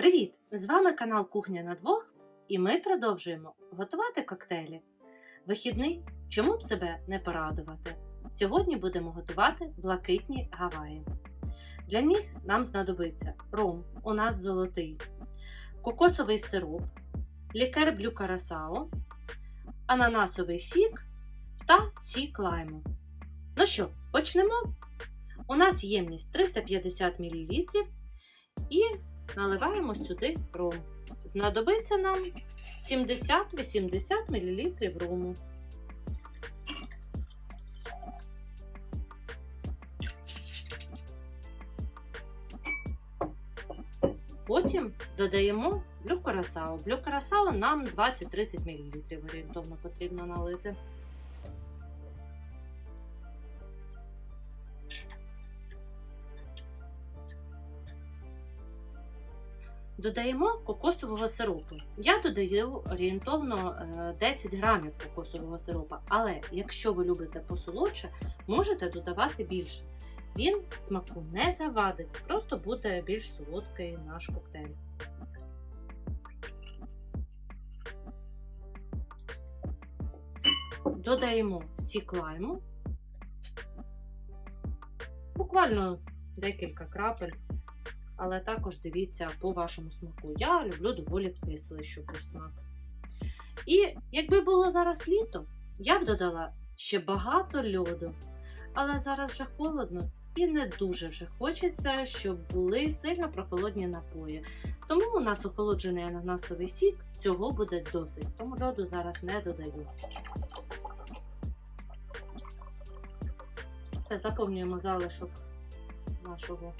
Привіт! З вами канал Кухня на двох, і ми продовжуємо готувати коктейлі. Вихідний, чому б себе не порадувати? Сьогодні будемо готувати блакитні гаваї. Для них нам знадобиться ром, у нас золотий, кокосовий сироп, лікер блю карасао, ананасовий сік та сік лайму. Ну що, почнемо? У нас ємність 350 мл і наливаємо сюди ром. Знадобиться нам 70-80 мл рому. Потім додаємо блю карасау. Блю карасау нам 20-30 мл орієнтовно потрібно налити. Додаємо кокосового сиропу. Я додаю орієнтовно е, 10 грамів кокосового сиропа, але якщо ви любите посолодше, можете додавати більше. Він смаку не завадить, просто буде більш солодкий наш коктейль. Додаємо сік лайму, буквально декілька крапель але також дивіться по вашому смаку. Я люблю доволі кислий, був смак. І якби було зараз літо, я б додала ще багато льоду. Але зараз вже холодно і не дуже вже хочеться, щоб були сильно прохолодні напої. Тому у нас охолоджений ананасовий сік, цього буде досить, тому льоду зараз не додаю. Все, заповнюємо залишок нашого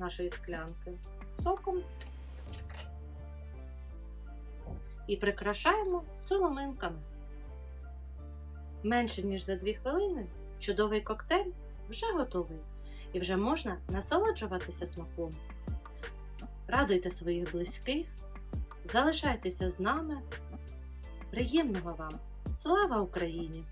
нашої склянки соком і прикрашаємо соломинками. Менше ніж за 2 хвилини чудовий коктейль вже готовий і вже можна насолоджуватися смаком. Радуйте своїх близьких, залишайтеся з нами. Приємного вам! Слава Україні!